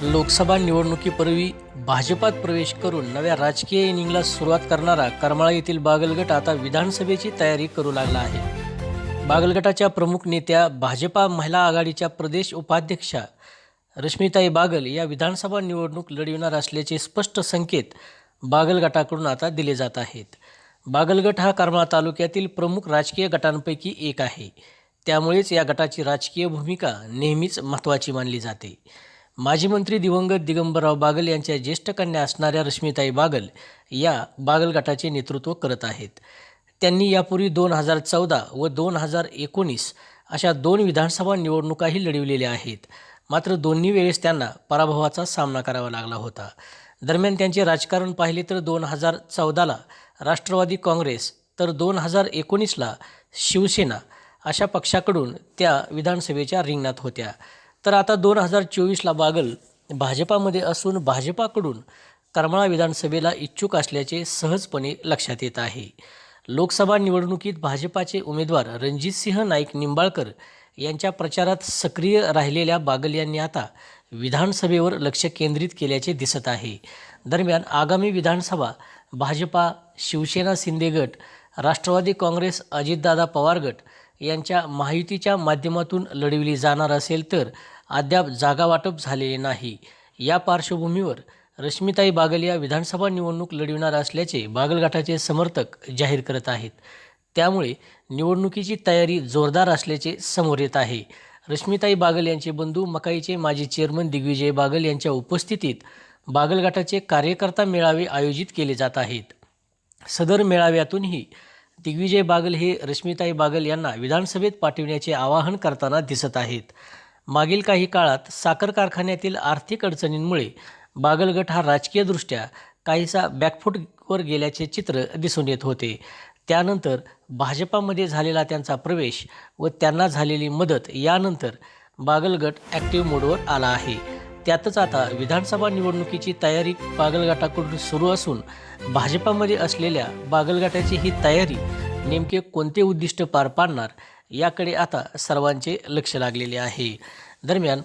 लोकसभा निवडणुकीपूर्वी भाजपात प्रवेश करून नव्या राजकीय इनिंगला सुरुवात करणारा करमाळा येथील बागलगट आता विधानसभेची तयारी करू लागला आहे. बागलगटाच्या प्रमुख नेत्या भाजपा महिला आघाडीच्या प्रदेश उपाध्यक्षा रश्मिताई बागल या विधानसभा निवडणूक लढविणार असल्याचे स्पष्ट संकेत बागलगटाकडून आता दिले जात आहेत. बागलगट हा करमाळा तालुक्यातील प्रमुख राजकीय गटांपैकी एक आहे. त्यामुळेच या गटाची राजकीय भूमिका नेहमीच महत्त्वाची मानली जाते. माजी मंत्री दिवंगत दिगंबरराव बागल यांच्या ज्येष्ठ कन्या असणाऱ्या रश्मिताई बागल या बागल गटाचे नेतृत्व करत आहेत. त्यांनी यापूर्वी दोन हजार चौदा व दोन हजार एकोणीस अशा दोन विधानसभा निवडणुकाही लढविलेल्या आहेत. मात्र दोन्ही वेळेस त्यांना पराभवाचा सामना करावा लागला होता. दरम्यान त्यांचे राजकारण पाहिले तर दोन हजार चौदाला राष्ट्रवादी काँग्रेस तर दोन हजार एकोणीसला शिवसेना अशा पक्षाकडून त्या विधानसभेच्या रिंगणात होत्या. तर आता दोन हजार चोवीसला बागल भाजपामध्ये असून भाजपाकडून करमाळा विधानसभेला इच्छुक असल्याचे सहजपणे लक्षात येत आहे. लोकसभा निवडणुकीत भाजपाचे उमेदवार रणजितसिंह नाईक निंबाळकर यांच्या प्रचारात सक्रिय राहिलेल्या बागल यांनी आता विधानसभेवर लक्ष केंद्रित केल्याचे दिसत आहे. दरम्यान आगामी विधानसभा भाजपा शिवसेना शिंदे गट राष्ट्रवादी काँग्रेस अजितदादा पवार गट यांच्या माहितीच्या माध्यमातून लढविली जाणार असेल तर अद्याप जागा वाटप झालेले नाही. या पार्श्वभूमीवर रश्मिताई बागल या विधानसभा निवडणूक लढविणार असल्याचे बागलघाटाचे समर्थक जाहीर करत आहेत. त्यामुळे निवडणुकीची तयारी जोरदार असल्याचे समोर येत आहे. रश्मिताई बागल यांचे बंधू मकाईचे माजी चेअरमन दिग्विजय बागल यांच्या उपस्थितीत बागलघाटाचे कार्यकर्ता मेळावे आयोजित केले जात आहेत. सदर मेळाव्यातूनही दिग्विजय बागल हे रश्मिताई बागल यांना विधानसभेत पाठविण्याचे आवाहन करताना दिसत आहेत. मागील काही काळात साखर कारखान्यातील आर्थिक अडचणींमुळे बागलगट हा राजकीयदृष्ट्या काहीसा बॅकफूटवर गेल्याचे चित्र दिसून येत होते. त्यानंतर भाजपामध्ये झालेला त्यांचा प्रवेश व त्यांना झालेली मदत यानंतर बागलगट ॲक्टिव्ह मोडवर आला आहे. त्यातच आता विधानसभा निवडणुकीची तयारी बागलगटाकडून सुरू असून भाजपामध्ये असलेल्या बागलगटाची ही तयारी नेमके कोणते उद्दिष्ट पार पाडणार याकडे आता सर्वांचे लक्ष लागलेले आहे. दरम्यान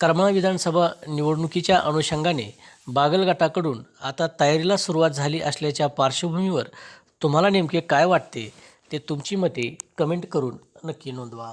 करमाळा विधानसभा निवडणुकीच्या अनुषंगाने बागलगटाकडून आता तयारीला सुरुवात झाली असल्याच्या पार्श्वभूमीवर तुम्हाला नेमके काय वाटते ते तुमची मते कमेंट करून नक्की नोंदवा.